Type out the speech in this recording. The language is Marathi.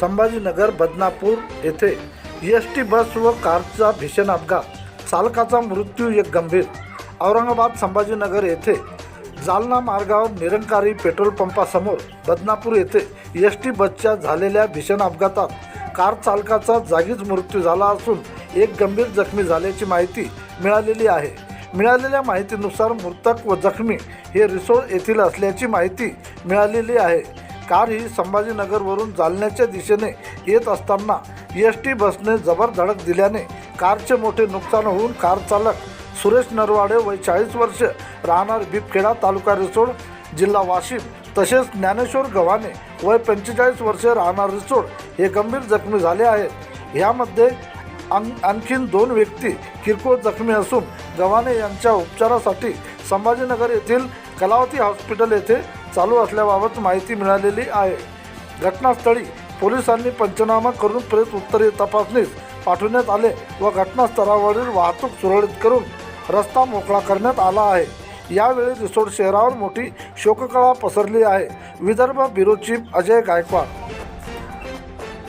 संभाजीनगर बदनापूर येथे एस टी बस व कारचा भीषण अपघात. चालकाचा मृत्यू एक गंभीर. औरंगाबाद संभाजीनगर येथे जालना मार्गावर निरंकारी पेट्रोल पंपासमोर बदनापूर येथे एस टी बसच्या झालेल्या भीषण अपघातात कार चालकाचा जागीच मृत्यू झाला असून एक गंभीर जखमी झाल्याची माहिती मिळालेली आहे. मिळालेल्या माहितीनुसार मृतक व जखमी हे रिसोड येथील असल्याची माहिती मिळालेली आहे. कार ही संभाजीनगरवरून जालन्याच्या दिशेने येत असताना एस टी बसने जबर धडक दिल्याने कारचे मोठे नुकसान होऊन कार चालक सुरेश नरवाडे वय चाळीस वर्ष राहणार बिबखेडा तालुका रिसोड जिल्हा वाशिम तसेच ज्ञानेश्वर गव्हाणे वय पंचेचाळीस वर्ष राहणार रिसोड हे गंभीर जखमी झाले आहेत. यामध्ये आण आणखीन दोन व्यक्ती किरकोळ जखमी असून गव्हाणे यांच्या उपचारासाठी संभाजीनगर येथील कलावती हॉस्पिटल येथे चालू असल्याबाबत माहिती मिळालेली आहे. घटनास्थळी पोलिसांनी पंचनामा करून प्रेत उत्तरीय तपासणीस पाठवण्यात आले व घटनास्थळावरील वाहतूक सुरळीत करून रस्ता मोकळा करण्यात आला आहे. यावेळी रिसोड शहरावर मोठी शोककळा पसरली आहे. Vidarbha bureau chief Ajay Gaikwad